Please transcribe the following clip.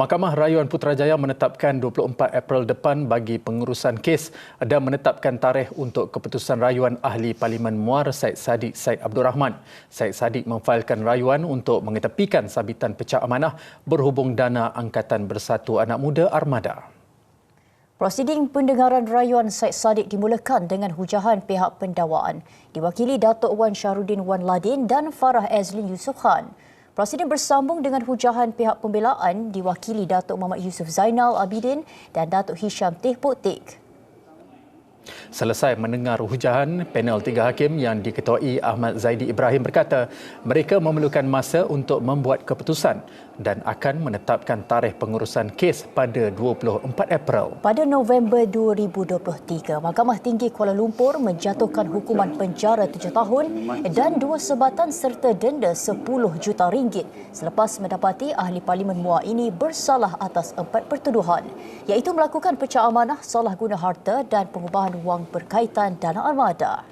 Mahkamah Rayuan Putrajaya menetapkan 24 April depan bagi pengurusan kes dan menetapkan tarikh untuk keputusan rayuan Ahli Parlimen Muar Said Sadiq Said Abdul Rahman. Said Sadiq memfailkan rayuan untuk mengetepikan sabitan pecah amanah berhubung dana Angkatan Bersatu Anak Muda Armada. Prosiding pendengaran rayuan Said Sadiq dimulakan dengan hujahan pihak pendawaan diwakili Datuk Wan Syahrudin Wan Ladin dan Farah Azlin Yusof Khan. Presiden bersambung dengan hujahan pihak pembelaan diwakili Datuk Muhammad Yusuf Zainal Abidin dan Datuk Hisham Teh Potik. Selesai mendengar hujahan, panel tiga hakim yang diketuai Ahmad Zaidi Ibrahim berkata mereka memerlukan masa untuk membuat keputusan dan akan menetapkan tarikh pengurusan kes pada 24 April. Pada November 2023, Mahkamah Tinggi Kuala Lumpur menjatuhkan hukuman penjara tujuh tahun dan dua sebatan serta denda 10 juta ringgit selepas mendapati ahli Parlimen Muar ini bersalah atas empat pertuduhan iaitu melakukan pecah amanah, salah guna harta dan pengubahan wang berkaitan dana armada.